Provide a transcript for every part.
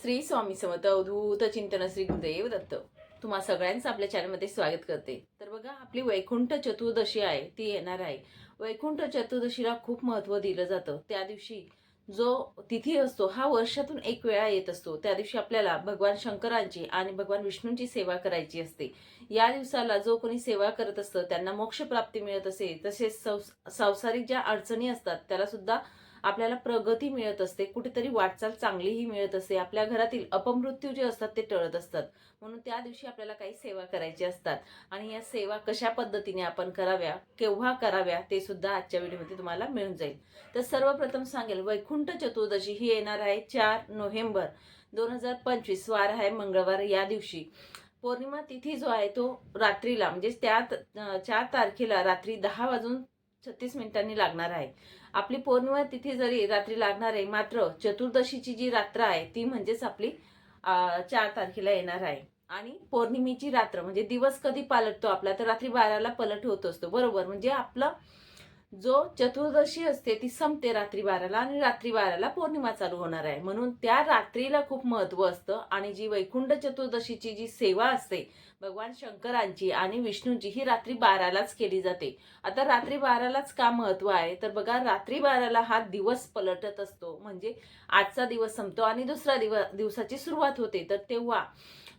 श्री स्वामी समर्थ अवधूत चिंतन श्री गुरुदेव दत्त. तुम्हा सगळ्यांचं आपल्या चॅनलमध्ये स्वागत करते. तर बघा आपली वैकुंठ चतुर्दशी आहे ती येणार आहे. वैकुंठ चतुर्दशीला खूप महत्त्व दिलं जातं. त्या दिवशी जो तिथी असतो हा वर्षातून एक वेळा येत असतो. त्या दिवशी आपल्याला भगवान शंकरांची आणि भगवान विष्णूंची सेवा करायची असते. या दिवसाला जो कोणी सेवा करत असतं त्यांना मोक्ष प्राप्ती मिळत असे. तसेच संस संसारिक ज्या अडचणी असतात त्याला सुद्धा आपल्याला प्रगती मिळत असते कुठेतरी वाटचाल चांगलीही मिळत असते आपल्या घरातील अपमृत्यू जे असतात ते टळत असतात. म्हणून त्या दिवशी आपल्याला काही सेवा करायची असतात. आणि या सेवा कशा पद्धतीने आपण कराव्या केव्हा कराव्या ते सुद्धा आजच्या व्हिडिओमध्ये तुम्हाला मिळून जाईल. तर सर्वप्रथम सांगेल वैकुंठ चतुर्दशी ही येणार आहे चार नोव्हेंबर दोन हजार पंचवीस वार आहे मंगळवार या दिवशी. पौर्णिमा तिथी जो आहे तो रात्रीला म्हणजे त्या चार तारखेला रात्री दहा वाजून छत्तीस मिनिटांनी लागणार आहे. आपली पौर्णिमा तिथे जरी रात्री लागणार आहे मात्र चतुर्दशीची जी रात्र आहे ती म्हणजेच आपली चार तारखेला येणार आहे. आणि पौर्णिमेची रात्र म्हणजे दिवस कधी पालटतो आपला तर रात्री बाराला पलट होत असतो. बरोबर म्हणजे आपलं जो चतुर्दशी असते ती संपते रात्री बाराला आणि रात्री बाराला पौर्णिमा चालू होणार आहे. म्हणून त्या रात्रीला खूप महत्त्व असतं आणि जी वैकुंठ चतुर्दशीची जी सेवा असते भगवान शंकरांची आणि विष्णूंची ही रात्री बारालाच केली जाते. आता रात्री बारालाच का महत्त्व आहे? तर बघा रात्री बाराला हा दिवस पलटत असतो. म्हणजे आजचा दिवस संपतो आणि दुसरा दिवस दिवसाची सुरुवात होते. तर तेव्हा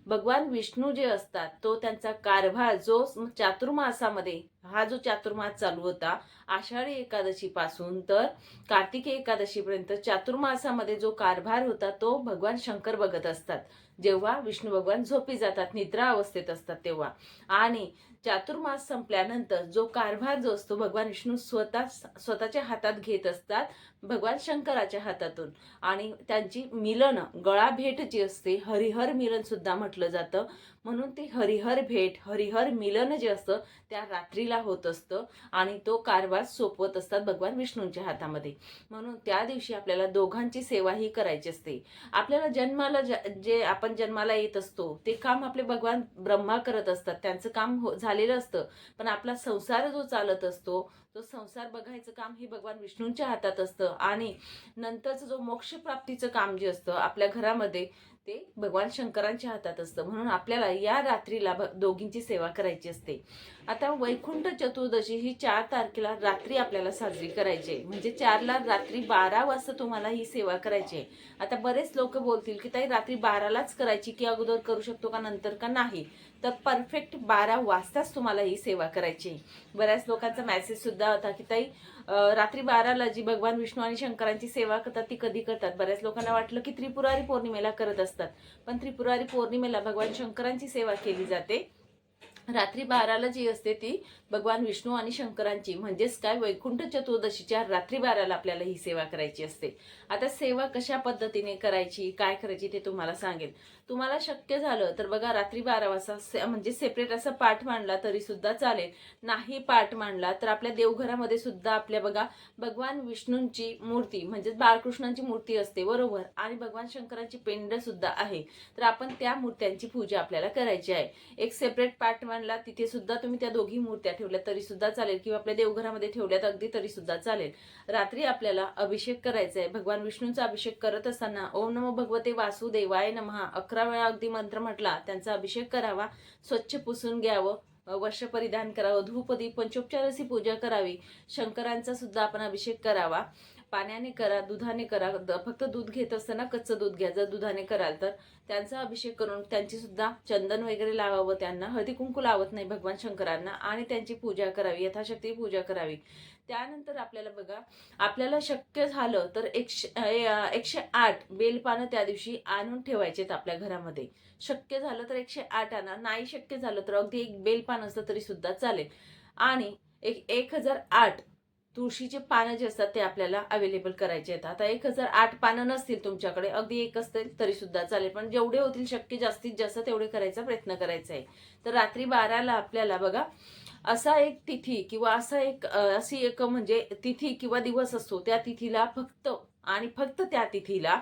भगवान विष्णू जे असतात तो त्यांचा कारभार जो चातुर्मासामध्ये हा जो चातुर्मास चालू होता आषाढी एकादशी पासून तर कार्तिकी एकादशीपर्यंत चातुर्मासामध्ये जो कारभार होता तो भगवान शंकर बघत असतात. जेव्हा विष्णू भगवान झोपी जातात निद्रा अवस्थेत असतात तेव्हा. आणि चातुर्मास संपल्यानंतर जो कारभार जो असतो भगवान विष्णू स्वतः स्वतःच्या हातात घेत असतात भगवान शंकराच्या हातातून. आणि त्यांची मिलन गळा भेट जी असते हरिहर मिलन सुद्धा म्हटलं जातं. म्हणून ती हरिहर भेट हरिहर मिलन जे असतं त्या रात्रीला होत असतं आणि तो कारभार सोपवत असतात भगवान विष्णूंच्या हातामध्ये. म्हणून त्या दिवशी आपल्याला दोघांची सेवाही करायची असते. आपल्याला जन्माला जे आपण जन्माला येत असतो ते काम आपले भगवान ब्रह्मा करत असतात. त्यांचं काम हो झालेलं असतं. पण आपला संसार जो चालत असतो तो संसार बघायचं काम हे भगवान विष्णूंच्या हातात असतं. आणि नंतरचं जो मोक्षप्राप्तीचं काम जे असतं आपल्या घरामध्ये ते भगवान शंकरांच्या हातात असतं. म्हणून आपल्याला या रात्रीला दोघींची सेवा करायची असते. आता वैकुंठ चतुर्दशी ही चार तारखेला रात्री आपल्याला साजरी करायची आहे. म्हणजे चारला रात्री बारा वाजता तुम्हाला ही सेवा करायची आहे. आता बरेच लोक बोलतील की ताई रात्री बारालाच करायची की अगोदर करू शकतो का नंतर का नाही? तर परफेक्ट बारा वाजताच तुम्हाला ही सेवा करायची बऱ्याच लोकांचा मॅसेजसुद्धा होता की ताई रात्री बाराला जी भगवान विष्णू आणि शंकरांची सेवा करतात ती कधी करतात? बऱ्याच लोकांना वाटलं की त्रिपुरारी पौर्णिमेला करत असतात. पण त्रिपुरारी पौर्णिमेला भगवान शंकरांची सेवा केली जाते. रात्री बाराला जी असते ती भगवान विष्णू आणि शंकरांची म्हणजेच काय वैकुंठ चतुर्दशीच्या रात्री बाराला आपल्याला ही सेवा करायची असते. आता सेवा कशा पद्धतीने करायची काय करायची ते तुम्हाला सांगेल तुम्हाला शक्य झालं तर बघा रात्री बारा वाजता से- म्हणजे सेपरेट असा पाठ मांडला तरी सुद्धा चालेल. नाही पाठ मांडला तर आपल्या देवघरामध्ये सुद्धा आपल्या बघा भगवान विष्णूंची मूर्ती म्हणजेच बाळकृष्णांची मूर्ती असते बरोबर? आणि भगवान शंकरांची पेंड सुद्धा आहे. तर आपण त्या मूर्त्यांची पूजा आपल्याला करायची आहे. एक सेपरेट पाठ मांडला तिथे सुद्धा तुम्ही त्या दोघी मूर्त्या ठेवल्या तरी सुद्धा चालेल. किंवा आपल्या देवघरामध्ये ठेवल्यात अगदी तरी सुद्धा चालेल. रात्री आपल्याला अभिषेक करायचा आहे. भगवान विष्णूंचा अभिषेक करत असताना ओम नमो भगवते वासुदेवाय नमहा अकरा वेळा अगदी मंत्र म्हटला त्यांचा अभिषेक करावा स्वच्छ पुसून घ्यावं वर्ष परिधान करावं धूपदी पंचोपचार अशी पूजा करावी शंकरांचा सुद्धा आपण अभिषेक करावा. पाण्याने करा दुधाने करा. द- फक्त दूध घेत असताना कच्चं दूध घ्या. जर दुधाने कराल तर त्यांचा अभिषेक करून त्यांची सुद्धा चंदन वगैरे लावावं त्यांना. हळदी कुंकू लावत नाही भगवान शंकरांना आणि त्यांची पूजा करावी यथाशक्ती पूजा करावी. त्यानंतर आपल्याला बघा आपल्याला शक्य झालं तर एकशे एकशे आठ बेलपानं त्या दिवशी आणून ठेवायचेत आपल्या घरामध्ये. शक्य झालं तर एकशे आठ आणा. नाही शक्य झालं तर अगदी एक बेलपान असलं तरी सुद्धा चालेल. आणि एक एक हजार आठ तुळशीचे पानं जे असतात ते आपल्याला अवेलेबल करायचे आहेत. आता एक हजार आठ पानं नसतील तुमच्याकडे अगदी एक असतील तरी सुद्धा चालेल. पण जेवढे होतील शक्य जास्तीत जास्त तेवढे करायचा प्रयत्न करायचा आहे. तर रात्री बाराला आपल्याला बघा असा एक तिथी किंवा असा एक अशी एक म्हणजे तिथी किंवा दिवस असतो त्या तिथीला फक्त आणि फक्त त्या तिथीला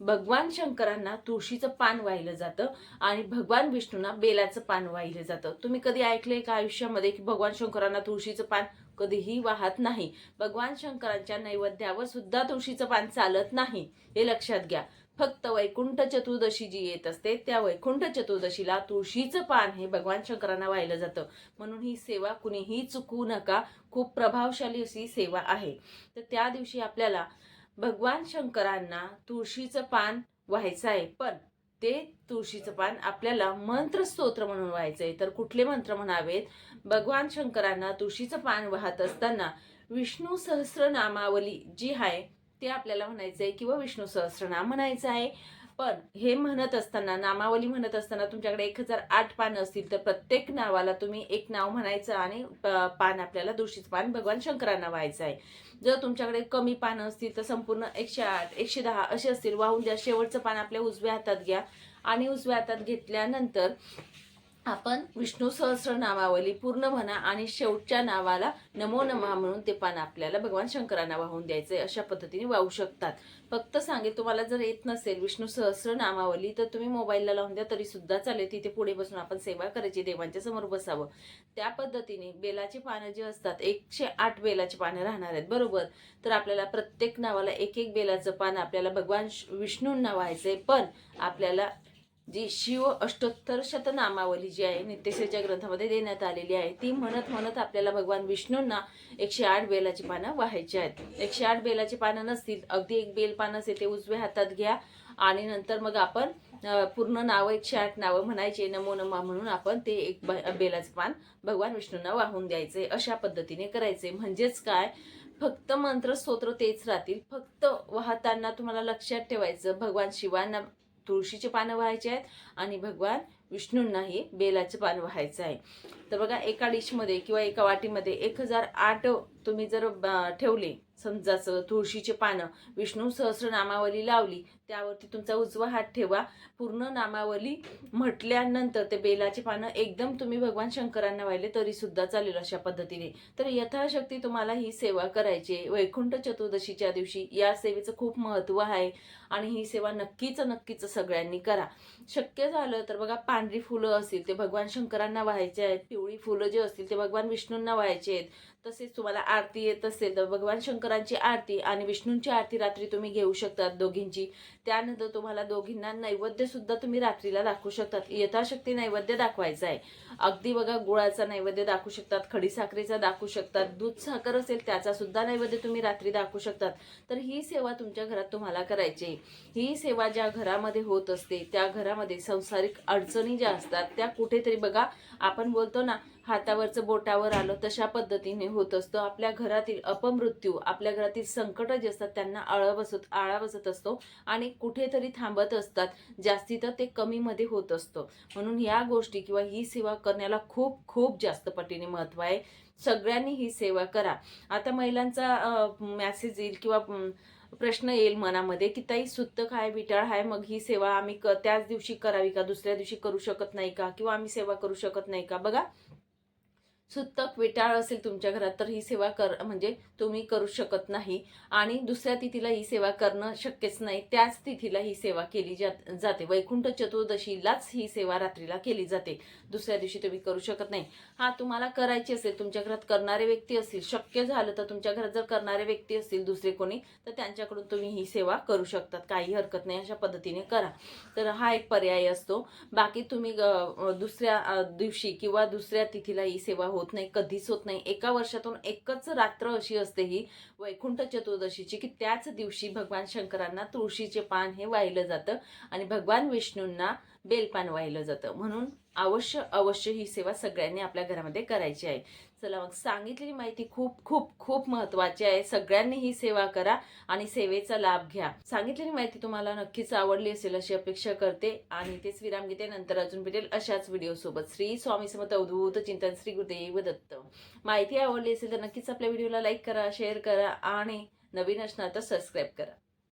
भगवान शंकरांना तुळशीचं पान वाहिलं जातं आणि भगवान विष्णूंना बेलाचं पान वाहिलं जातं. तुम्ही कधी ऐकलंय का आयुष्यामध्ये की भगवान शंकरांना तुळशीचं पान कधीही वाहत नाही. भगवान शंकरांच्या नैवेद्यावर सुद्धा तुळशीचं पान चालत नाही. हे लक्षात घ्या. फक्त वैकुंठ चतुर्दशी जी येत असते त्या वैकुंठ चतुर्दशीला तुळशीचं पान हे भगवान शंकरांना वाहिलं जातं. म्हणून ही सेवा कुणीही चुकू नका. खूप प्रभावशाली अशी सेवा आहे. तर त्या दिवशी आपल्याला भगवान शंकरांना तुळशीचं पान व्हायचं आहे. पण ते तुळशीचं पान आपल्याला मंत्र स्तोत्र म्हणून व्हायचं आहे तर कुठले मंत्र म्हणावेत? भगवान शंकरांना तुळशीचं पान वाहत असताना विष्णू सहस्रनामावली जी आहे ते आपल्याला म्हणायचं आहे किंवा विष्णू सहस्रनाम म्हणायचं आहे. पण हे म्हणत असताना नामावली म्हणत असताना तुमच्याकडे एक हजार आठ पानं असतील तर प्रत्येक नावाला तुम्ही एक नाव म्हणायचं आणि प- पान आपल्याला दूषित पान भगवान शंकरांना व्हायचं आहे. जर तुमच्याकडे कमी पानं असतील तर संपूर्ण एकशे आठ एकशे दहा असे असतील. वाहून द्या शेवटचं पान आपल्या उजव्या हातात घ्या आणि उजव्या हातात घेतल्यानंतर आपण विष्णू सहस्र नामावली पूर्ण म्हणा आणि शेवटच्या नावाला नमो नमा म्हणून ते पान आपल्याला भगवान शंकरांना वाहून द्यायचे अशा पद्धतीने वाहू शकतात. फक्त सांगेल तुम्हाला जर येत नसेल विष्णू सहस्र नामावली तर तुम्ही मोबाईलला लावून द्या तरी सुद्धा चालेल. तिथे पुढे बसून आपण सेवा करायची देवांच्या समोर बसावं. त्या पद्धतीने बेलाची पानं जी असतात एकशे आठ बेलाची पानं राहणार आहेत बरोबर? तर आपल्याला प्रत्येक नावाला एक एक बेलाचं पान आपल्याला भगवान श- विष्णूंना व्हायचंय पण आपल्याला जी शिव अष्टोत्तर शतनामावली जी आहे नित्यसेच्या ग्रंथामध्ये देण्यात आलेली आहे ती म्हणत म्हणत आपल्याला भगवान विष्णूंना एकशे आठ बेलाची पानं व्हायची आहेत. एकशे आठ बेलाची पानं नसतील अगदी एक बेल पानं असेल ते उजव्या हातात घ्या आणि नंतर मग आपण पूर्ण नावं एकशे आठ नावं म्हणायचे नमो नमा म्हणून आपण ते एक ब- बेलाचं पान भगवान विष्णूंना वाहून द्यायचे. अशा पद्धतीने करायचे. म्हणजेच काय? फक्त मंत्र स्तोत्र तेच राहतील. फक्त वाहताना तुम्हाला लक्षात ठेवायचं भगवान शिवांना तुळशीचे पानं व्हायचे आहेत आणि भगवान विष्णूंनाही बेलाचं पान व्हायचं आहे. तर बघा एका डिशमध्ये किंवा एका वाटीमध्ये एक हजार आठ तुम्ही जर ब- ठेवले समजाचं तुळशीचे पानं विष्णू सहस्र नामावली लावली त्यावरती तुमचा उजवा हात ठेवा. पूर्ण नामावली म्हटल्यानंतर ते बेलाचे पानं एकदम तुम्ही भगवान शंकरांना वाहिले तरी सुद्धा चालेल अशा पद्धतीने. तर यथाशक्ती तुम्हाला ही सेवा करायची आहे. वैकुंठ चतुर्दशीच्या दिवशी या सेवेचं खूप महत्त्व आहे आणि ही सेवा नक्कीच नक्कीच सगळ्यांनी करा. शक्य झालं तर बघा पांढरी फुलं असतील ते भगवान शंकरांना व्हायचे आहेत पिवळी फुलं जे असतील ते भगवान विष्णूंना व्हायचे आहेत. तसेच तुम्हाला आरती येत असेल तर भगवान शंकरांची आरती आणि विष्णूंची आरती रात्री तुम्ही घेऊ शकतात दोघींची. त्यानंतर तुम्हाला दोघींना नैवेद्य सुद्धा तुम्ही रात्रीला दाखवू शकतात. यथाशक्ती नैवेद्य दाखवायचा आहे. अगदी बघा गुळाचा नैवेद्य दाखवू शकतात खडीसाखरेचा दाखवू शकतात दूध साखर असेल त्याचा सुद्धा नैवेद्य तुम्ही रात्री दाखवू शकतात. तर ही सेवा तुमच्या घरात तुम्हाला करायची आहे. ही सेवा ज्या घरामध्ये होत असते त्या घरामध्ये संसारिक अडचणी ज्या असतात त्या कुठेतरी बघा आपण बोलतो ना हातावरचं बोटावर आलं तशा पद्धतीने होत असतो. आपल्या घरातील अपमृत्यू आपल्या घरातील संकट जे असतात त्यांना आळा बसत आळा बसत असतो आणि कुठेतरी थांबत असतात. जास्ती तर ते कमीमध्ये होत असतं. म्हणून या गोष्टी किंवा ही सेवा करण्याला खूप खूप जास्त पटीने महत्त्व आहे. सगळ्यांनी ही सेवा करा. आता महिलांचा मॅसेज येईल किंवा प्रश्न येईल मनामध्ये की ताई सुत्त काय विटाळ आहे मग ही सेवा आम्ही क त्याच दिवशी करावी का? दुसऱ्या दिवशी करू शकत नाही का? किंवा आम्ही सेवा करू शकत नाही का? बघा सुत्तक विटाळ असेल तुमच्या घरात तर ही सेवा कर म्हणजे तुम्ही करू शकत नाही. आणि दुसऱ्या तिथीला ही सेवा करणं शक्यच नाही. त्याच तिथीला ही सेवा केली जात जाते. वैकुंठ चतुर्दशीलाच ही सेवा रात्रीला केली जाते. दुसऱ्या दिवशी तुम्ही करू शकत नाही. हा तुम्हाला करायची असेल तुमच्या घरात करणारे व्यक्ती असतील शक्य झालं तर तुमच्या घरात जर करणारे व्यक्ती असतील दुसरे कोणी तर त्यांच्याकडून तुम्ही ही सेवा करू शकतात. काही हरकत नाही अशा पद्धतीने करा. तर हा एक पर्याय असतो. बाकी तुम्ही दुसऱ्या दिवशी किंवा दुसऱ्या तिथीला ही सेवा होत नाही कधीच होत नाही. एका वर्षातून एकच रात्र अशी असते ही वैकुंठ चतुर्दशीची की त्याच दिवशी भगवान शंकरांना तुळशीचे पान हे वाहिलं जातं. आणि भगवान विष्णूंना बेलपान वाहिलं जातं. म्हणून अवश्य अवश्य ही सेवा सगळ्यांनी आपल्या घरामध्ये करायची आहे. चला मग सांगितलेली माहिती खूप खूप खूप महत्त्वाची आहे. सगळ्यांनी ही सेवा करा आणि सेवेचा लाभ घ्या. सांगितलेली माहिती तुम्हाला नक्कीच आवडली असेल अशी अपेक्षा करते. आणि तेच विराम घेते. नंतर अजून भेटेल अशाच व्हिडिओ सोबत. श्री स्वामी समर्थ अवधूत चिंतन श्री गुरुदेव दत्त. माहिती आवडली असेल तर नक्कीच आपल्या व्हिडिओला लाईक करा शेअर करा आणि नवीन असणार तर सबस्क्राईब करा.